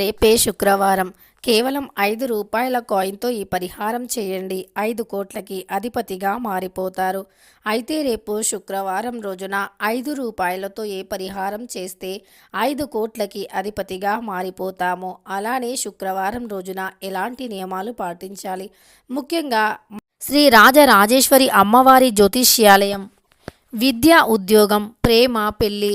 రేపే శుక్రవారం. కేవలం ఐదు రూపాయల కాయిన్తో ఈ పరిహారం చేయండి. ఐదు కోట్లకి అధిపతిగా మారిపోతారు. అయితే రేపు శుక్రవారం రోజున ఐదు రూపాయలతో ఏ పరిహారం చేస్తే ఐదు కోట్లకి అధిపతిగా మారిపోతామో అలానే శుక్రవారం రోజున ఎలాంటి నియమాలు పాటించాలి? ముఖ్యంగా శ్రీ రాజరాజేశ్వరి అమ్మవారి జ్యోతిష్యాలయం. విద్య ఉద్యోగం ప్రేమ పెళ్ళి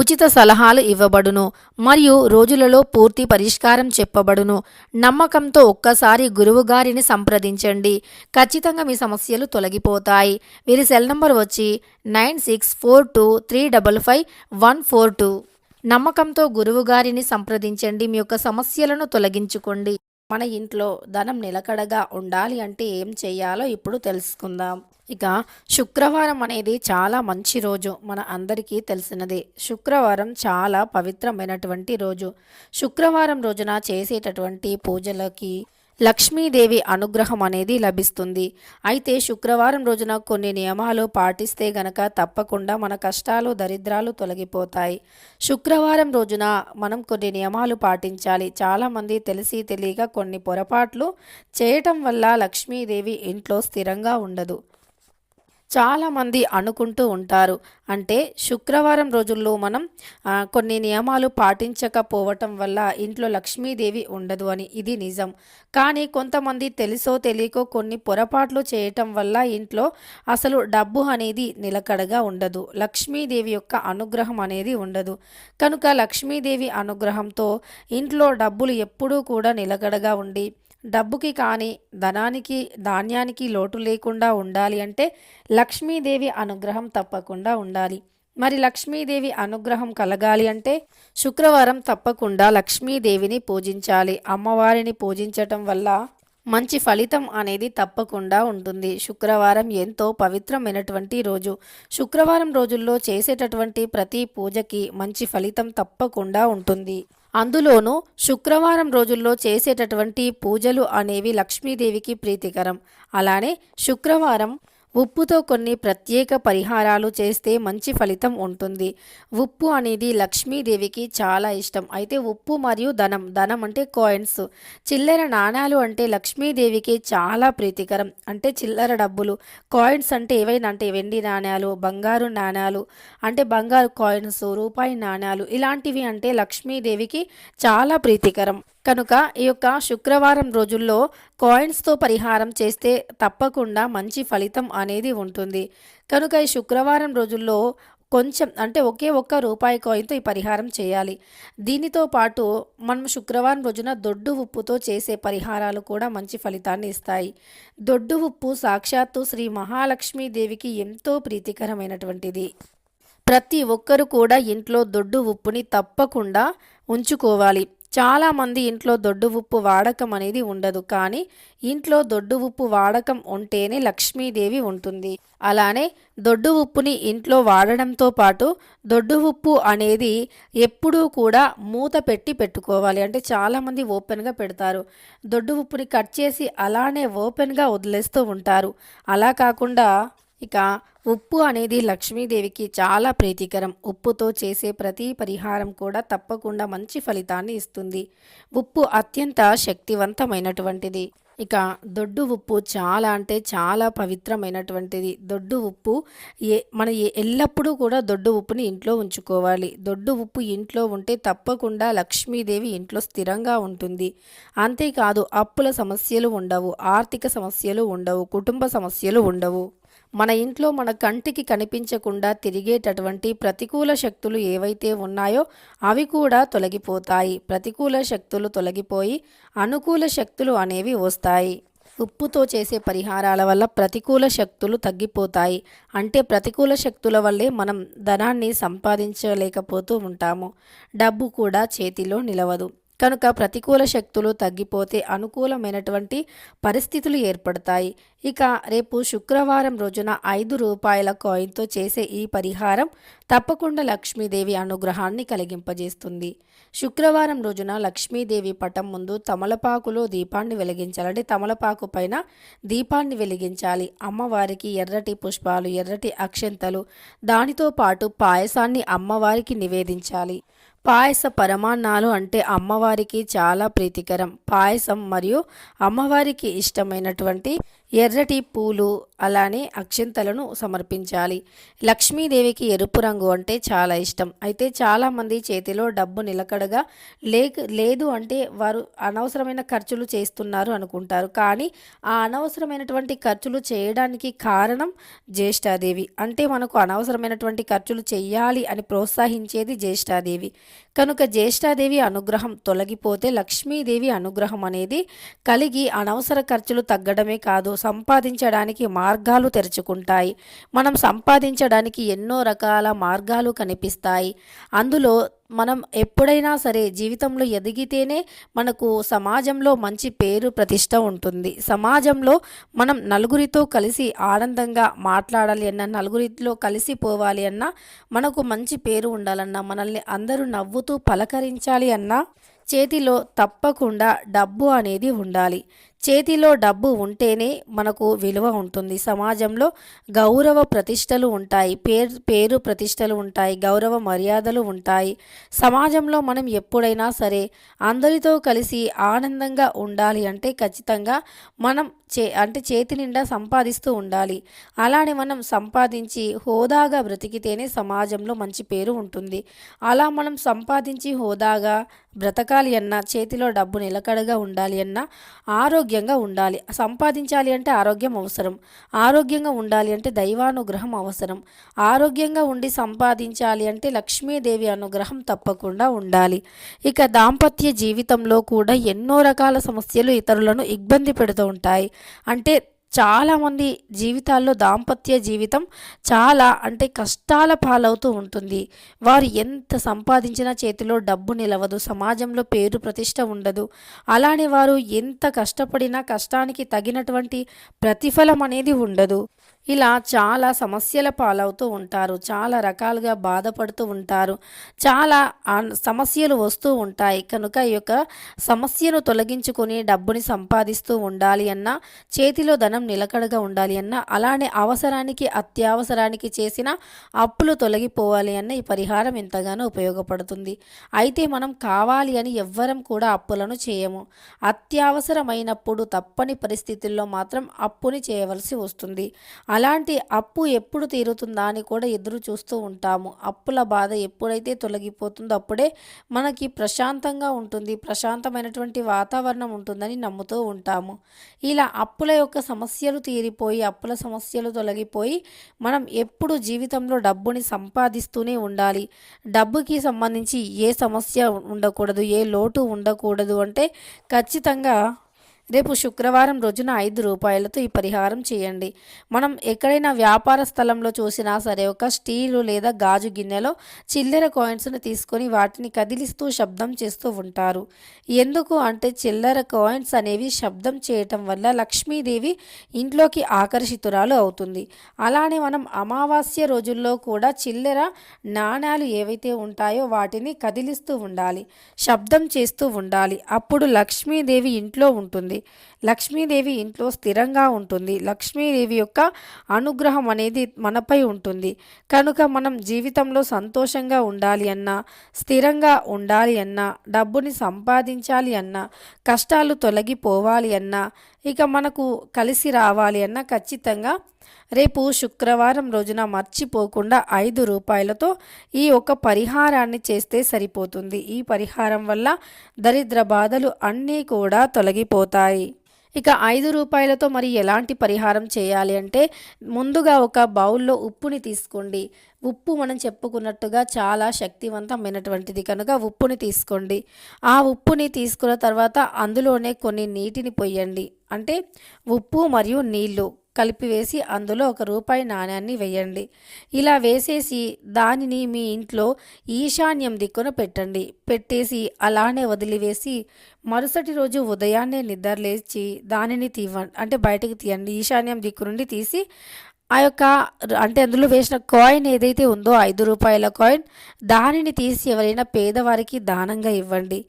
ఉచిత సలహాలు ఇవ్వబడును మరియు రోజులలో పూర్తి పరిష్కారం చెప్పబడును. నమ్మకంతో ఒక్కసారి గురువుగారిని సంప్రదించండి. ఖచ్చితంగా మీ సమస్యలు తొలగిపోతాయి. వీరి సెల్ నంబర్ వచ్చి nine six four two three double five one four two. నమ్మకంతో గురువుగారిని సంప్రదించండి. మీ యొక్క సమస్యలను తొలగించుకోండి. మన ఇంట్లో ధనం నిలకడగా ఉండాలి అంటే ఏం చేయాలో ఇప్పుడు తెలుసుకుందాం. ఇక శుక్రవారం అనేది చాలా మంచి రోజు. మన అందరికీ తెలిసినదే. శుక్రవారం చాలా పవిత్రమైనటువంటి రోజు. శుక్రవారం రోజున చేసేటటువంటి పూజలకి లక్ష్మీదేవి అనుగ్రహం అనేది లభిస్తుంది. అయితే శుక్రవారం రోజున కొన్ని నియమాలు పాటిస్తే గనక తప్పకుండా మన కష్టాలు దరిద్రాలు తొలగిపోతాయి. శుక్రవారం రోజున మనం కొన్ని నియమాలు పాటించాలి. చాలామంది తెలిసి తెలియక కొన్ని పొరపాట్లు చేయటం వల్ల లక్ష్మీదేవి ఇంట్లో స్థిరంగా ఉండదు. చాలామంది అనుకుంటూ ఉంటారు. అంటే శుక్రవారం రోజుల్లో మనం కొన్ని నియమాలు పాటించకపోవటం వల్ల ఇంట్లో లక్ష్మీదేవి ఉండదు అని ఇది నిజం. కానీ కొంతమంది తెలుసో తెలియకో కొన్ని పొరపాట్లు చేయటం వల్ల ఇంట్లో అసలు డబ్బు అనేది నిలకడగా ఉండదు. లక్ష్మీదేవి యొక్క అనుగ్రహం అనేది ఉండదు. కనుక లక్ష్మీదేవి అనుగ్రహంతో ఇంట్లో డబ్బులు ఎప్పుడూ కూడా నిలకడగా ఉండి డబ్బుకి కానీ ధనానికి ధాన్యానికి లోటు లేకుండా ఉండాలి అంటే లక్ష్మీదేవి అనుగ్రహం తప్పకుండా ఉండాలి. మరి లక్ష్మీదేవి అనుగ్రహం కలగాలి అంటే శుక్రవారం తప్పకుండా లక్ష్మీదేవిని పూజించాలి. అమ్మవారిని పూజించటం వల్ల మంచి ఫలితం అనేది తప్పకుండా ఉంటుంది. శుక్రవారం ఎంతో పవిత్రమైనటువంటి రోజు. శుక్రవారం రోజుల్లో చేసేటటువంటి ప్రతి పూజకి మంచి ఫలితం తప్పకుండా ఉంటుంది. అందులోనూ శుక్రవారం రోజుల్లో చేసేటటువంటి పూజలు అనేవి లక్ష్మీదేవికి ప్రీతికరం. అలానే శుక్రవారం ఉప్పుతో కొన్ని ప్రత్యేక పరిహారాలు చేస్తే మంచి ఫలితం ఉంటుంది. ఉప్పు అనేది లక్ష్మీదేవికి చాలా ఇష్టం. అయితే ఉప్పు మరియు ధనం ధనం అంటే కాయిన్స్ చిల్లర నాణాలు అంటే లక్ష్మీదేవికి చాలా ప్రీతికరం. అంటే చిల్లర డబ్బులు కాయిన్స్ అంటే ఏవైనా అంటే వెండి నాణాలు బంగారు నాణాలు అంటే బంగారు కాయిన్స్ రూపాయి నాణాలు ఇలాంటివి అంటే లక్ష్మీదేవికి చాలా ప్రీతికరం. కనుక ఈ యొక్క శుక్రవారం రోజుల్లో కాయిన్స్తో పరిహారం చేస్తే తప్పకుండా మంచి ఫలితం అనేది ఉంటుంది. కనుక ఈ శుక్రవారం రోజుల్లో కొంచెం అంటే ఒకే ఒక్క రూపాయి కాయిన్తో ఈ పరిహారం చేయాలి. దీనితో పాటు మనం శుక్రవారం రోజున దొడ్డు ఉప్పుతో చేసే పరిహారాలు కూడా మంచి ఫలితాన్ని ఇస్తాయి. దొడ్డు ఉప్పు సాక్షాత్తు శ్రీ మహాలక్ష్మీదేవికి ఎంతో ప్రీతికరమైనటువంటిది. ప్రతి ఒక్కరు కూడా ఇంట్లో దొడ్డు ఉప్పుని తప్పకుండా ఉంచుకోవాలి. చాలామంది ఇంట్లో దొడ్డు ఉప్పు వాడకం అనేది ఉండదు కానీ ఇంట్లో దొడ్డు ఉప్పు వాడకం ఉంటేనే లక్ష్మీదేవి ఉంటుంది. అలానే దొడ్డు ఉప్పుని ఇంట్లో వాడడంతో పాటు దొడ్డు ఉప్పు అనేది ఎప్పుడూ కూడా మూత పెట్టి పెట్టుకోవాలి. అంటే చాలామంది ఓపెన్గా పెడతారు. దొడ్డు ఉప్పుని కట్ చేసి అలానే ఓపెన్గా వదిలేస్తూ ఉంటారు. అలా కాకుండా ఇక ఉప్పు అనేది లక్ష్మీదేవికి చాలా ప్రీతికరం. ఉప్పుతో చేసే ప్రతి పరిహారం కూడా తప్పకుండా మంచి ఫలితాన్ని ఇస్తుంది. ఉప్పు అత్యంత శక్తివంతమైనటువంటిది. ఇక దొడ్డు ఉప్పు చాలా అంటే చాలా పవిత్రమైనటువంటిది. దొడ్డు ఉప్పు ఏ మన ఎల్లప్పుడూ కూడా దొడ్డు ఉప్పుని ఇంట్లో ఉంచుకోవాలి. దొడ్డు ఉప్పు ఇంట్లో ఉంటే తప్పకుండా లక్ష్మీదేవి ఇంట్లో స్థిరంగా ఉంటుంది. అంతేకాదు అప్పుల సమస్యలు ఉండవు ఆర్థిక సమస్యలు ఉండవు కుటుంబ సమస్యలు ఉండవు. మన ఇంట్లో మన కంటికి కనిపించకుండా తిరిగేటటువంటి ప్రతికూల శక్తులు ఏవైతే ఉన్నాయో అవి కూడా తొలగిపోతాయి. ప్రతికూల శక్తులు తొలగిపోయి అనుకూల శక్తులు అనేవి వస్తాయి. ఉప్పుతో చేసే పరిహారాల వల్ల ప్రతికూల శక్తులు తగ్గిపోతాయి. అంటే ప్రతికూల శక్తుల వల్లే మనం ధనాన్ని సంపాదించలేకపోతూ ఉంటాము. డబ్బు కూడా చేతిలో నిలవదు. కనుక ప్రతికూల శక్తులు తగ్గిపోతే అనుకూలమైనటువంటి పరిస్థితులు ఏర్పడతాయి. ఇక రేపు శుక్రవారం రోజున ఐదు రూపాయల కాయిన్తో చేసే ఈ పరిహారం తప్పకుండా లక్ష్మీదేవి అనుగ్రహాన్ని కలిగింపజేస్తుంది. శుక్రవారం రోజున లక్ష్మీదేవి పటం ముందు తమలపాకులో దీపాన్ని వెలిగించాలంటే తమలపాకు పైన దీపాన్ని వెలిగించాలి. అమ్మవారికి ఎర్రటి పుష్పాలు ఎర్రటి అక్షంతలు దానితో పాటు పాయసాన్ని అమ్మవారికి నివేదించాలి. పాయస పరమాన్నాలు అంటే అమ్మవారికి చాలా ప్రీతికరం. పాయసం మరియు అమ్మవారికి ఇష్టమైనటువంటి ఎర్రటి పూలు అలానే అక్షింతలను సమర్పించాలి. లక్ష్మీదేవికి ఎరుపు రంగు అంటే చాలా ఇష్టం. అయితే చాలామంది చేతిలో డబ్బు నిలకడగా లేక లేదు అంటే వారు అనవసరమైన ఖర్చులు చేస్తున్నారు అనుకుంటారు. కానీ ఆ అనవసరమైనటువంటి ఖర్చులు చేయడానికి కారణం జ్యేష్ఠాదేవి. అంటే మనకు అనవసరమైనటువంటి ఖర్చులు చేయాలి అని ప్రోత్సహించేది జ్యేష్ఠాదేవి. కనుక జ్యేష్ఠాదేవి అనుగ్రహం తొలగిపోతే లక్ష్మీదేవి అనుగ్రహం అనేది కలిగి అనవసర ఖర్చులు తగ్గడమే కాదు. సంపాదించడానికి మార్గాలు తెరుచుకుంటాయి. మనం సంపాదించడానికి ఎన్నో రకాల మార్గాలు కనిపిస్తాయి. అందులో మనం ఎప్పుడైనా సరే జీవితంలో ఎదిగితేనే మనకు సమాజంలో మంచి పేరు ప్రతిష్ట ఉంటుంది. సమాజంలో మనం నలుగురితో కలిసి ఆనందంగా మాట్లాడాలి అన్న నలుగురితో కలిసి పోవాలి అన్నా మనకు మంచి పేరు ఉండాలన్నా మనల్ని అందరూ నవ్వుతూ పలకరించాలి అన్నా చేతిలో తప్పకుండా డబ్బు అనేది ఉండాలి. చేతిలో డబ్బు ఉంటేనే మనకు విలువ ఉంటుంది. సమాజంలో గౌరవ ప్రతిష్టలు ఉంటాయి. పేరు పేరు ప్రతిష్టలు ఉంటాయి. గౌరవ మర్యాదలు ఉంటాయి. సమాజంలో మనం ఎప్పుడైనా సరే అందరితో కలిసి ఆనందంగా ఉండాలి అంటే ఖచ్చితంగా మనం చే అంటే చేతి నిండా సంపాదిస్తూ ఉండాలి. అలానే మనం సంపాదించి హోదాగా బ్రతికితేనే సమాజంలో మంచి పేరు ఉంటుంది. అలా మనం సంపాదించి హోదాగా బ్రతకాలి అన్నా చేతిలో డబ్బు నిలకడగా ఉండాలి అన్నా ఆరోగ్యంగా ఉండాలి. సంపాదించాలి అంటే ఆరోగ్యం అవసరం. ఆరోగ్యంగా ఉండాలి అంటే దైవానుగ్రహం అవసరం. ఆరోగ్యంగా ఉండి సంపాదించాలి అంటే లక్ష్మీదేవి అనుగ్రహం తప్పకుండా ఉండాలి. ఇక దాంపత్య జీవితంలో కూడా ఎన్నో రకాల సమస్యలు ఇతరులను ఇబ్బంది పెడుతూ ఉంటాయి. అంటే చాలామంది జీవితాల్లో దాంపత్య జీవితం చాలా అంటే కష్టాల పాలవుతూ ఉంటుంది. వారు ఎంత సంపాదించినా చేతిలో డబ్బు నిలవదు సమాజంలో పేరు ప్రతిష్ట ఉండదు. అలానే వారు ఎంత కష్టపడినా కష్టానికి తగినటువంటి ప్రతిఫలం అనేది ఉండదు. ఇలా చాలా సమస్యల పాలవుతూ ఉంటారు. చాలా రకాలుగా బాధపడుతూ ఉంటారు. చాలా సమస్యలు వస్తూ ఉంటాయి. కనుక ఈ యొక్క సమస్యను తొలగించుకొని డబ్బుని సంపాదిస్తూ ఉండాలి అన్నా చేతిలో ధనం నిలకడగా ఉండాలి అన్నా అలానే అవసరానికి అత్యవసరానికి చేసిన అప్పులు తొలగిపోవాలి అన్న ఈ పరిహారం ఎంతగానో ఉపయోగపడుతుంది. అయితే మనం కావాలి అని ఎవ్వరం కూడా అప్పులను చేయము. అత్యవసరమైనప్పుడు తప్పని పరిస్థితుల్లో మాత్రం అప్పుని చేయవలసి వస్తుంది. అలాంటి అప్పు ఎప్పుడు తీరుతుందా అని కూడా ఎదురు చూస్తూ ఉంటాము. అప్పుల బాధ ఎప్పుడైతే తొలగిపోతుందో అప్పుడే మనకి ప్రశాంతంగా ఉంటుంది ప్రశాంతమైనటువంటి వాతావరణం ఉంటుందని నమ్ముతూ ఉంటాము. ఇలా అప్పుల యొక్క సమస్యలు తీరిపోయి అప్పుల సమస్యలు తొలగిపోయి మనం ఎప్పుడు జీవితంలో డబ్బుని సంపాదిస్తూనే ఉండాలి. డబ్బుకి సంబంధించి ఏ సమస్య ఉండకూడదు ఏ లోటు ఉండకూడదు అంటే ఖచ్చితంగా రేపు శుక్రవారం రోజున ఐదు రూపాయలతో ఈ పరిహారం చేయండి. మనం ఎక్కడైనా వ్యాపార స్థలంలో చూసినా సరే ఒక స్టీలు లేదా గాజు గిన్నెలో చిల్లర కాయిన్స్ను తీసుకొని వాటిని కదిలిస్తూ శబ్దం చేస్తూ ఉంటారు. ఎందుకు అంటే చిల్లర కాయిన్స్ అనేవి శబ్దం చేయటం వల్ల లక్ష్మీదేవి ఇంట్లోకి ఆకర్షితురాలు అవుతుంది. అలానే మనం అమావాస్య రోజుల్లో కూడా చిల్లర నాణ్యాలు ఏవైతే ఉంటాయో వాటిని కదిలిస్తూ ఉండాలి శబ్దం చేస్తూ ఉండాలి. అప్పుడు లక్ష్మీదేవి ఇంట్లో ఉంటుంది. ఉంటుంది. లక్ష్మీదేవి ఇంట్లో స్థిరంగా ఉంటుంది. లక్ష్మీదేవి యొక్క అనుగ్రహం అనేది మనపై ఉంటుంది. కనుక మనం జీవితంలో సంతోషంగా ఉండాలి అన్నా స్థిరంగా ఉండాలి అన్నా డబ్బుని సంపాదించాలి అన్నా కష్టాలు తొలగిపోవాలి అన్నా ఇక మనకు కలిసి రావాలి అన్నా ఖచ్చితంగా రేపు శుక్రవారం రోజున మర్చిపోకుండా ఐదు రూపాయలతో ఈ ఒక పరిహారాన్ని చేస్తే సరిపోతుంది. ఈ పరిహారం వల్ల దరిద్ర బాధలు అన్నీ కూడా తొలగిపోతాయి. ఇక ఐదు రూపాయలతో మరి ఎలాంటి పరిహారం చేయాలి అంటే ముందుగా ఒక బౌల్లో ఉప్పుని తీసుకోండి. ఉప్పు మనం చెప్పుకున్నట్టుగా చాలా శక్తివంతమైనటువంటిది. కనుక ఉప్పుని తీసుకోండి. ఆ ఉప్పుని తీసుకున్న తర్వాత అందులోనే కొన్ని నీటిని పొయ్యండి అంటే ఉప్పు మరియు నీళ్ళు. కలిపివేసి అందులో ఒక రూపాయి నాణ్యాన్ని వేయండి. ఇలా వేసేసి దానిని మీ ఇంట్లో ఈశాన్యం దిక్కున పెట్టండి. పెట్టేసి అలానే వదిలివేసి మరుసటి రోజు ఉదయాన్నే నిద్రలేచి దానిని తీవ అంటే బయటకు తీయండి. ఈశాన్యం దిక్కు నుండి తీసి ఆ యొక్క అంటే అందులో వేసిన కాయిన్ ఏదైతే ఉందో ఐదు రూపాయల కాయిన్ దానిని తీసి ఎవరైనా పేదవారికి దానంగా ఇవ్వండి.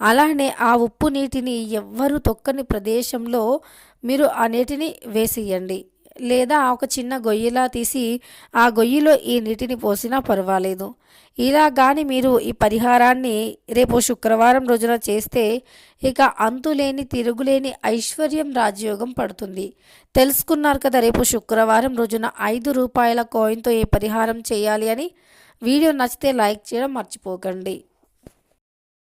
అలానే ఆ ఉప్పు నీటిని ఎవ్వరు తొక్కని ప్రదేశంలో మీరు ఆ నీటిని వేసేయండి లేదా ఒక చిన్న గొయ్యిలా తీసి ఆ గొయ్యిలో ఈ నీటిని పోసినా పర్వాలేదు. ఇలా కానీ మీరు ఈ పరిహారాన్ని రేపు శుక్రవారం రోజున చేస్తే ఇక అంతులేని తిరుగులేని ఐశ్వర్యం రాజయోగం పడుతుంది. తెలుసుకున్నారు కదా రేపు శుక్రవారం రోజున ఐదు రూపాయల కాయిన్తో ఏ పరిహారం చేయాలి అని. వీడియో నచ్చితే లైక్ చేయడం మర్చిపోకండి.